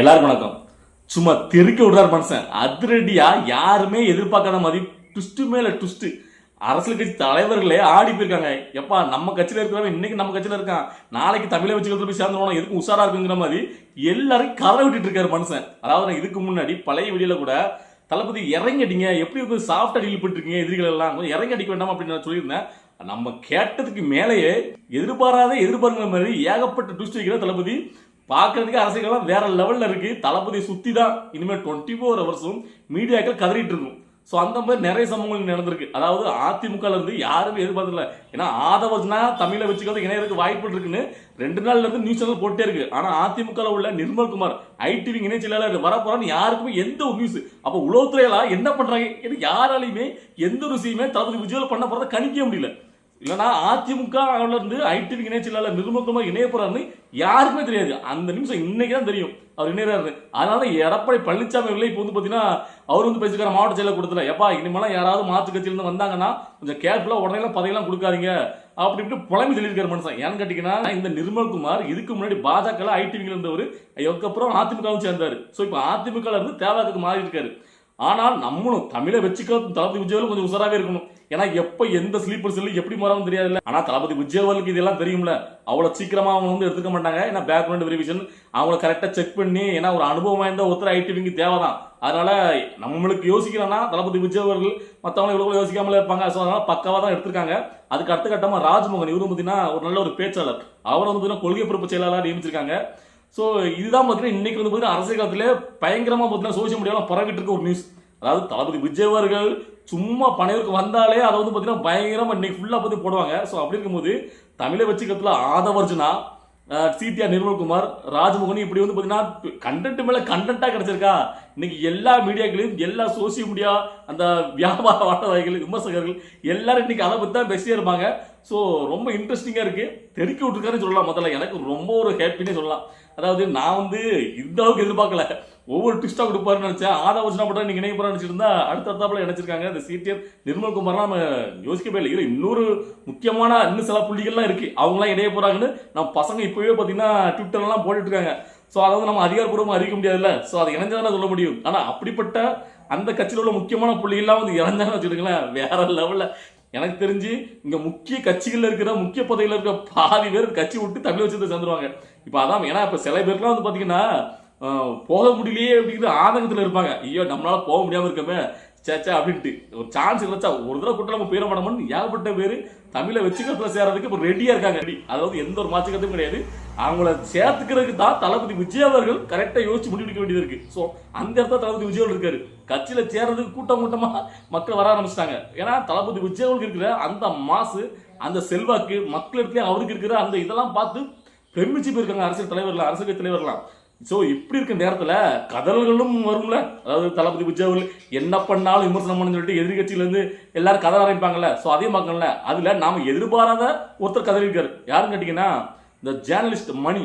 எல்லாருக்கும் வணக்கம். சும்மா தெருக்க விடுறார் மனுஷன். அதிரடியா யாருமே எதிர்பார்க்காத மாதிரி ட்விஸ்ட்டு மேலே ட்விஸ்ட்டு அரசியல் கட்சி தலைவர்களே ஆடி போயிருக்காங்க. எப்பா நம்ம கட்சியில் இருக்கிறவன் இன்னைக்கு நம்ம கட்சியில் இருக்கான். நாளைக்கு தமிழை வச்சு போய் சேர்ந்துருவோம் எதுக்கும் உஷாரா இருக்குங்கிற மாதிரி எல்லாரும் கரை விட்டுட்டு இருக்காரு மனுஷன். அதாவது நான் இதுக்கு முன்னாடி பழைய வெளியில் கூட தளபதி இறங்கி அடிங்க எப்படி வந்து சாஃப்ட் அடியில் போட்டுருக்கீங்க எதிரிகள் எல்லாம் கொஞ்சம் இறங்கி அடிக்க வேண்டாம் அப்படின்னு நான் சொல்லியிருந்தேன். நம்ம கேட்டதுக்கு மேலேயே எதிர்பாராத எதிர்பார்க்கிற மாதிரி ஏகப்பட்ட ட்விஸ்ட் வைக்கிற தளபதி பார்க்கறதுக்கு அரசியலாம் வேற லெவலில் இருக்கு. தளபதி சுற்றி தான் இனிமேல் டுவெண்ட்டி ஃபோர் ஹவர்ஸும் மீடியாக்கள் கதறிட்டு இருக்கும் ஸோ அந்த மாதிரி நிறைய சம்பவங்கள் நடந்திருக்கு. அதாவது அதிமுக இருந்து யாருமே எதிர்பார்த்துல ஏன்னா ஆதவஜ்னா தமிழை வச்சுக்கிறது இணையதுக்கு வாய்ப்பு இருக்குன்னு ரெண்டு நாள்ல இருந்து நியூஸ் சேனல் போட்டே இருக்கு. ஆனா அதிமுக உள்ள நிர்மல்குமார் ஐடிவி இணை செயலாளர் வரப்போறான்னு யாருக்குமே எந்த ஒரு நியூஸ் அப்ப உளவுத்துறையெல்லாம் என்ன பண்றாங்க? எனக்கு யாராலையுமே எந்த ஒரு விஷயமே தளபதி விஜயில் பண்ண போகிறத கணிக்க முடியல. இல்லைன்னா அதிமுக ல இருந்து ஐடிவி இணை செயலாளர் இணைய போறாருன்னு யாருக்குமே தெரியாது. அந்த நிமிஷம் இன்னைக்கு தான் தெரியும். அவர் இணையறாரு. அதனால தான் எடப்பாடி பழனிசாமி இல்லை இப்போ வந்து பார்த்தீங்கன்னா அவர் வந்து பேசிக்கிற மாவட்ட செயலர் கொடுத்துல எப்பா இனிமேலாம் யாராவது மாற்று கட்சியிலிருந்து வந்தாங்கன்னா கொஞ்சம் கேர்ஃபுல்லாக உடனே பதவியெல்லாம் கொடுக்காதீங்க. அப்படி இப்படி புலம்பி சொல்லியிருக்காரு மனுஷன். ஏன்னு கேட்டீங்கன்னா இந்த நிர்மல்குமார் இதுக்கு முன்னாடி பாஜக ஐடிவிங்கில் இருந்தவர் அதுக்கப்புறம் அதிமுகவும் சேர்ந்தார். ஸோ இப்போ அதிமுகவில் இருந்து தேவாக்கு மாறி இருக்காரு ஆனால் நம்மளும் தமிழை வச்சுக்க தளபதி விஜயவர்களும் கொஞ்சம் உசராகவே இருக்கணும். ஏன்னா எப்போ எந்த ஸ்லீப்பர் செல்லு எப்படி மாறாமல் தெரியாதுல்ல? ஆனால் தளபதி விஜயவர்களுக்கு இதெல்லாம் தெரியும்ல. அவ்வளோ சீக்கிரமாக அவங்க வந்து எடுத்துக்க மாட்டாங்க. ஏன்னா பேக்ரவுண்ட் வெரிஃபிகேஷன் அவங்கள கரெக்டாக செக் பண்ணி ஏன்னா ஒரு அனுபவம் வாய்ந்த ஒருத்தர் ஐடிவிக்கு தேவைதான். அதனால நம்மளுக்கு யோசிக்கிறோன்னா தளபதி விஜய் அவர்கள் மற்றவங்க யோசிக்காமலே இருப்பாங்க. ஸோ அதனால பக்காவாக தான் எடுத்திருக்காங்க. அதுக்கு அடுத்த கட்டமாக ராஜ்மோகன் இவரும் பார்த்தீங்கன்னா ஒரு நல்ல ஒரு பேச்சாளர். அவரை வந்து பார்த்தீங்கன்னா கொள்கை பொறுப்பு செயலாளர் நியமிச்சிருக்காங்க. ஸோ இதுதான் பார்த்தீங்கன்னா இன்னைக்கு வந்து பார்த்தீங்கன்னா அரசியல் காலத்தில் பயங்கரமாக பார்த்தீங்கன்னா சோசியல் மீடியாவில் பரவிட்டு இருக்க ஒரு நியூஸ் அதாவது தளபதி விஜய் அவர்கள் சும்மா பனையூருக்கு வந்தாலே அதை வந்து பார்த்தீங்கன்னா பயங்கரமாக இன்னைக்கு ஃபுல்லாக பற்றி போடுவாங்க. ஸோ அப்படி இருக்கும்போது தமிழை வச்சுக்கிறதுல ஆதவர்ஜுனா சீத்தியா நிர்மல்குமார் ராஜ்மோகன் இப்படி வந்து பார்த்தீங்கன்னா கண்டென்ட் மேலே கண்டென்ட்டாக கிடச்சிருக்கா? இன்னைக்கு எல்லா மீடியாக்களையும் எல்லா சோசியல் மீடியா அந்த வியாபார வாட்டவாதிகள் விமர்சகர்கள் எல்லாரும் இன்னைக்கு அதை பற்றி தான் பேசியே இருப்பாங்க. ஸோ ரொம்ப இன்ட்ரெஸ்டிங்காக இருக்குது தெருக்கி விட்டுருக்காருன்னு சொல்லலாம். முதல்ல எனக்கு ரொம்ப ஒரு ஹேப்பினே சொல்லலாம். அதாவது நான் வந்து இந்த அளவுக்கு எதிர்பார்க்கல. ஒவ்வொரு ட்விஸ்ட்டாக கொடுப்பாருன்னு நினச்சேன். ஆதவசனா படம் நீங்கள் இணைய நினச்சிருந்தா அடுத்த அடுத்தாப்பில் நினச்சிருக்காங்க இந்த சீட்டியர் நிர்மல்குமார்லாம் நம்ம யோசிக்கவே இல்லை. இல்லை இன்னொரு முக்கியமான இன்னும் சில புள்ளிகள்லாம் இருக்குது அவங்களாம் இணைய போகிறாங்கன்னு நம்ம பசங்க இப்போவே பார்த்தீங்கன்னா ட்விட்டர்லாம் போட்டுட்ருக்காங்க ஸோ அதை வந்து நம்ம அதிகாரப்பூர்வமாக அறிவிக்க முடியாதுல்ல. ஸோ அதை இணைஞ்சதானே சொல்ல முடியும். ஆனால் அப்படிப்பட்ட அந்த கட்சியில் உள்ள முக்கியமான புள்ளிகள்லாம் வந்து இறந்தான்னு வச்சுக்கோங்களேன் வேற லெவலில் எனக்கு தெரிஞ்சு இங்க முக்கிய கட்சிகள்ல இருக்கிற முக்கிய பதவியில் இருக்கிற பாதி பேர் கட்சி விட்டு தமிழ் வச்சு சேர்ந்துருவாங்க. இப்போ அதான் ஏன்னா இப்போ சில பேருக்குலாம் வந்து பாத்தீங்கன்னா போக முடியலையே அப்படிங்கிற ஆதங்கத்துல இருப்பாங்க. ஐயோ நம்மளால போக முடியாம இருக்கமே. சேச்சா அப்படின்ட்டு. ஒரு சான்ஸ் கிடைச்சா ஒரு தடவை கூட்டம் நம்ம பேர மாட்டோம்னு ஏகப்பட்ட பேர் தமிழை வச்சுக்கிறதுல சேர்றதுக்கு இப்போ ரெடியாக இருக்காங்க. ரெடி. அதாவது எந்த ஒரு மாற்றுக்கிறதும் கிடையாது. அவங்கள சேர்த்துக்கிறதுக்கு தான் தளபதி விஜய் அவர்கள் கரெக்டாக யோசிச்சு முடிவெடுக்க வேண்டியது இருக்கு. ஸோ அந்த இடத்துல தளபதி விஜய் அவர்கள் இருக்காரு. கட்சியில் சேர்றதுக்கு கூட்டம் கூட்டமாக மக்கள் வர ஆரம்பிச்சிட்டாங்க. ஏன்னா தளபதி விஜய் அவர்களுக்கு இருக்கிற அந்த மாசு அந்த செல்வாக்கு மக்கள் இடத்துல அவருக்கு இருக்கிற அந்த இதெல்லாம் பார்த்து பெருமிச்சு போயிருக்காங்க அரசியல் தலைவர்கள் அரசியல் கட்சி தலைவர்கள்லாம். ஸோ இப்படி இருக்க நேரத்தில் கதல்களும் வரும்ல? அதாவது தளபதி விஜய் அவர்கள் என்ன பண்ணாலும் விமர்சனம் பண்ணு சொல்லிட்டு எதிர்கட்சியிலேருந்து எல்லாரும் கதை ஆரம்பிப்பாங்கல்ல? ஸோ அதே பார்க்கல அதில் நாம் எதிர்பாராத ஒருத்தர் கதை இருக்கார். யாருன்னு கேட்டிங்கன்னா இந்த ஜேர்னலிஸ்ட் மணி.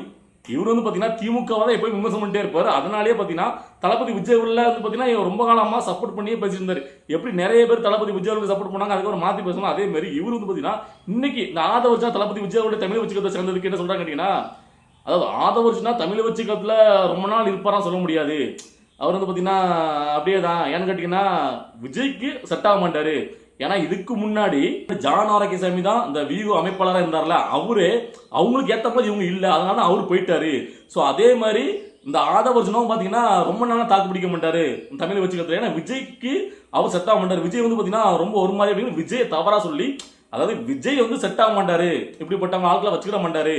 இவர் வந்து பார்த்தீங்கன்னா திமுகவை தான் எப்போயும் விமர்சனம் பண்ணிட்டே இருப்பார். அதனாலேயே பார்த்தீங்கன்னா தளபதி விஜய் உள்ள வந்து பார்த்தீங்கன்னா இவர் ரொம்ப காலமாக சப்போர்ட் பண்ணியே பேசியிருந்தார் எப்படி நிறைய பேர் தளபதி விஜய் அவர்களுக்கு சப்போர்ட் பண்ணாங்க அதுக்கப்புறம் மாற்றி பேசணும். அதே மாதிரி இவர் வந்து பார்த்தீங்கன்னா இன்னைக்கு இந்த ஆதவர்ஜா தளபதி விஜய் அவருடைய தமிழ் வச்சுக்கிறத சேர்ந்ததுக்கு என்ன சொல்கிறாங்க கேட்டிங்கன்னா அதாவது ஆதவர்ஜுனா தமிழ் வச்சுக்கிறதுல ரொம்ப நாள் இருப்பாராம் சொல்ல முடியாது. அவர் வந்து பார்த்தீங்கன்னா அப்படியே தான். ஏன்னு கேட்டிங்கன்னா விஜய்க்கு செட் ஆக மாட்டாரு. ஏன்னா இதுக்கு முன்னாடி ஜான் ஆரோக்கியசாமி தான் இந்த வியூ அமைப்பாளராக இருந்தார்ல அவரு அவங்களுக்கு ஏற்ற மாதிரி இவங்க இல்லை. அதனால அவர் போயிட்டாரு. ஸோ அதே மாதிரி இந்த ஆதவர்ஜனும் பார்த்தீங்கன்னா ரொம்ப நாளாக தாக்கு பிடிக்க மாட்டாரு தமிழை வச்சுக்கிறது ஏன்னா விஜய்க்கு அவர் செட் ஆக மாட்டார். விஜய் வந்து பார்த்தீங்கன்னா ரொம்ப ஒரு மாதிரி அப்படின்னு விஜய் தவறாக சொல்லி அதாவது விஜய் வந்து செட் ஆக மாட்டாரு. இப்படிப்பட்டவங்க ஆட்களை வச்சுக்கிட மாட்டாரு.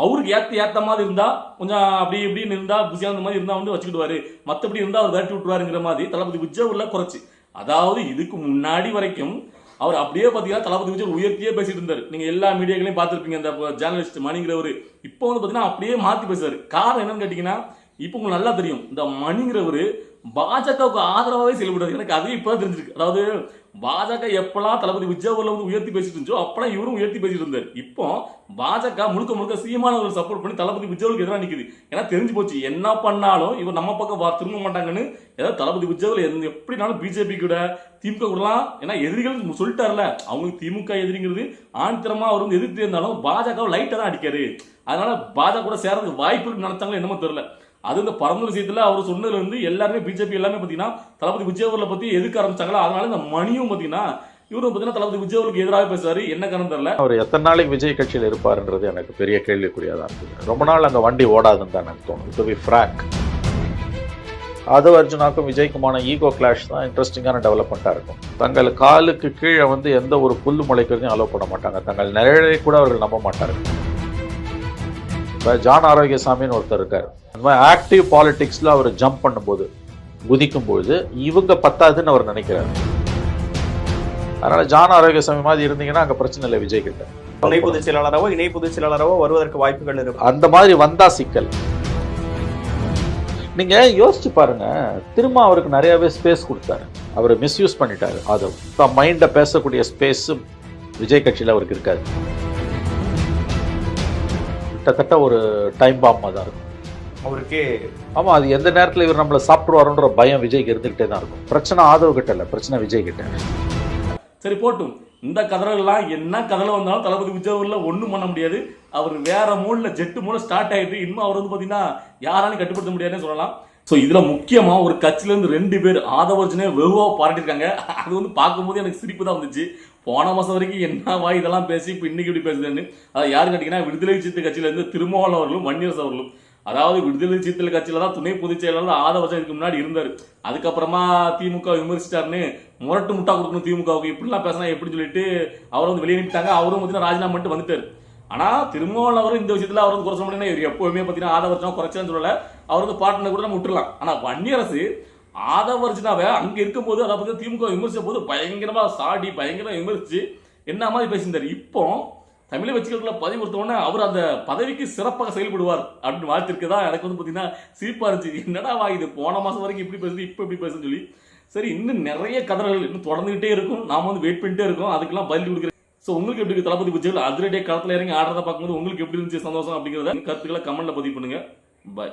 அவருக்கு ஏற்ற ஏற்ற மாதிரி இருந்தால் கொஞ்சம் அப்படி இப்படின்னு இருந்தால் புசியா அந்த மாதிரி இருந்தால் வந்து வச்சுக்கிடுவாரு. மற்றபடி இருந்தால் அவர் விரட்டி விட்டுருவாருங்கிற மாதிரி தளபதி விஜய் உள்ள குறைச்சி. அதாவது இதுக்கு முன்னாடி வரைக்கும் அவர் அப்படியே பார்த்தீங்கன்னா தளபதி விஜய் உயர்த்தியே பேசிட்டு இருந்தார். நீங்கள் எல்லா மீடியாக்களையும் பார்த்துருப்பீங்க அந்த ஜேர்னலிஸ்ட் மணிங்கிறவர். இப்போ வந்து பார்த்தீங்கன்னா அப்படியே மாற்றி பேசுறாரு. காரணம் என்னன்னு கேட்டிங்கன்னா இப்போ உங்களுக்கு நல்லா தெரியும். இந்த மணிங்கிறவர் பாஜகவுக்கு ஆதரவாகவே செயல்படுறாரு எனக்கு அதுவே இப்போ தான் தெரிஞ்சிருக்கு. அதாவது பாஜக எப்பெல்லாம் தளபதி விஜய் வந்து உயர்த்தி பேசிட்டு இருந்துச்சோ அப்பெல்லாம் இவரும் உயர்த்தி பேசிட்டு இருந்தார். இப்போ பாஜக முழுக்க முழுக்க சீமானவர்கள் சப்போர்ட் பண்ணி தளபதி விஜய்க்கு எதிராக நிற்குது ஏன்னா தெரிஞ்சு போச்சு. என்ன பண்ணாலும் இவர் நம்ம பக்கம் வா- திரும்ப மாட்டாங்கன்னு ஏதாவது தளபதி விஜய் எந்த எப்படினாலும் பிஜேபி கூட திமுக கூடலாம் ஏன்னா எதிரிகள் சொல்லிட்டார்ல அவங்களுக்கு திமுக எதிரிங்கிறது ஆணித்தரமா அவர் வந்து எதிர்த்து இருந்தாலும் பாஜக லைட்டாக தான் அடிக்காரு. அதனால பாஜக கூட சேர்றதுக்கு வாய்ப்பு நினைச்சாங்களோ என்னமோ தெரியல. அது இந்த பரந்த விஷயத்தில் அவர் சொன்னதுலேருந்து எல்லாருமே பிஜேபி எல்லாமே பார்த்தீங்கன்னா தளபதி விஜயவரில் பற்றி எதுக்கு ஆரம்பிச்சாங்களோ அதனால இந்த மணியும் பார்த்தீங்கன்னா இவரும் பார்த்தீங்கன்னா தளபதி விஜயவருக்கு எதிராக பேசுறாரு என்ன காரணம் தெரியல? அவர் எத்தனை நாளைக்கு விஜய் கட்சியில் இருப்பாருன்றது எனக்கு பெரிய கேள்விக்குறியாக தான் இருக்குது. ரொம்ப நாள் அங்கே வண்டி ஓடாதுன்னு தான் எனக்கு தோணும் டு பி ஃப்ராங்க் அது அர்ஜுனாக்கும் விஜய்க்குமான ஈகோ கிளாஷ் தான் இன்ட்ரெஸ்டிங்கான டெவலப்மெண்ட்டாக இருக்கும். தங்கள் காலுக்கு கீழே வந்து எந்த ஒரு புல் முளைக்கிறதையும் அலோவ் பண்ண மாட்டாங்க. தங்கள் நிழலை கூட அவர்கள் நம்ப மாட்டார்கள். இப்போ ஜான் ஆரோக்கியசாமின்னு ஒருத்தர் இருக்கார். அந்த மாதிரி ஆக்டிவ் பாலிடிக்ஸில் அவர் ஜம்ப் பண்ணும்போது குதிக்கும் பொழுது இவங்க பத்தாதுன்னு அவர் நினைக்கிறார். அதனால ஜான் ஆரோக்கியசாமி மாதிரி இருந்தீங்கன்னா அங்கே பிரச்சனை இல்லை விஜய் கிட்ட. துணை பொதுச் செயலாளராவோ இணை பொதுச் செயலாளராவோ வருவதற்கு வாய்ப்புகள் இருக்கு அந்த மாதிரி வந்தா சிக்கல். நீங்க யோசிச்சு பாருங்க திரும்ப அவருக்கு நிறையவே ஸ்பேஸ் கொடுத்தாரு. அவர் மிஸ்யூஸ் பண்ணிட்டாரு. அது மைண்ட பேசக்கூடிய ஸ்பேஸ் விஜய் கட்சியில் அவருக்கு இருக்காது. கிட்டத்தட்ட ஒரு டைம் பாம்பா தான் இருக்கும். அவருக்கே ஆமா அது எந்த நேரத்தில் இவர் நம்மளை சாப்பிடுவாருன்ற பயம் விஜய்க்கு இருந்துகிட்டே தான் இருக்கும். பிரச்சனை ஆதரவு கிட்ட இல்லை பிரச்சனை விஜய் கிட்ட. சரி போட்டும். இந்த கதறெல்லாம் என்ன கதலை வந்தாலும் தளபதி விஜய் ஒண்ணும் பண்ண முடியாது. அவர் வேற மூட்ல ஜெட்டு மூலம் ஸ்டார்ட் ஆயிட்டு இன்னும் அவர் வந்து பாத்தீங்கன்னா யாராலையும் கட்டுப்படுத்த முடியாதுன்னு சொல்லலாம். ஸோ இதில் முக்கியமாக ஒரு கட்சியிலேருந்து ரெண்டு பேர் ஆதவர்ஜனே வெகுவாக பாராட்டியிருக்காங்க. அது வந்து பார்க்கும்போது எனக்கு சிரிப்பு தான் வந்துச்சு. போன மாதம் வரைக்கும் என்னவா இதெல்லாம் பேசி இப்போ இன்றைக்கி இப்படி பேசுதுன்னு. அதாவது யார் கேட்டிங்கன்னா விடுதலை சித்து கட்சியிலேருந்து திருமாவளவன் அவர்களும் வன்னியரசு அவர்களும். அதாவது விடுதலை சித்தல் கட்சியில தான் துணை பொதுச் செயலாளர் ஆதவர்ஜன் இதுக்கு முன்னாடி இருந்தார். அதுக்கப்புறமா திமுக விமர்சிட்டாருன்னு முரட்டு முட்டா கொடுக்கணும் திமுகவுக்கு. இப்படிலாம் பேசினா எப்படி சொல்லிட்டு அவரை வந்து வெளியே அவரும் பார்த்தீங்கன்னா ராஜினாமா பண்ணிட்டு வந்துட்டார். ஆனால் ஆனா அவர் இந்த விஷயத்தில் அவர் வந்து குறை சொல்ல முடியாது இவர் எப்போவுமே பார்த்தீங்கன்னா ஆதவர்ஜனா சொல்லலை. அவர் வந்து பாட்டினை கூட நம்ம விட்டுறலாம். ஆனால் வன்னியரசு ஆதவர்ஜனாவை அங்கே இருக்கும்போது அதை பற்றி திமுக விமர்சித்த போது பயங்கரமாக சாடி பயங்கரமாக விமர்சித்து என்ன மாதிரி பேசியிருந்தார்? இப்போ தமிழக கட்சிகளுக்குள்ள பதவி கொடுத்தவொடனே அவர் அந்த பதவிக்கு சிறப்பாக செயல்படுவார் அப்படின்னு வாழ்த்திருக்கதா எனக்கு வந்து பார்த்தீங்கன்னா சிரிப்பாக இருந்துச்சு. என்னடா வா இது போன மாதம் வரைக்கும் இப்படி பேசுது இப்போ இப்படி பேசுன்னு சொல்லி. சரி இன்னும் நிறைய கதறல் இன்னும் தொடர்ந்துகிட்டே இருக்கும். நாம் வந்து வெயிட் பண்ணிட்டே இருக்கோம். அதுக்கெல்லாம் பதில் கொடுக்குறேன் ஸோ உங்களுக்கு எப்படி இருக்கு? தளபதி விஜய் அதிரடியாக களத்தில் இறங்கி ஆடுறத பார்க்கும்போது உங்களுக்கு எப்படி இருந்துச்சு? சந்தோஷம் அப்படிங்கிறத கருத்துக்களை கமெண்ட்ல பதிவு பண்ணுங்க. பாய்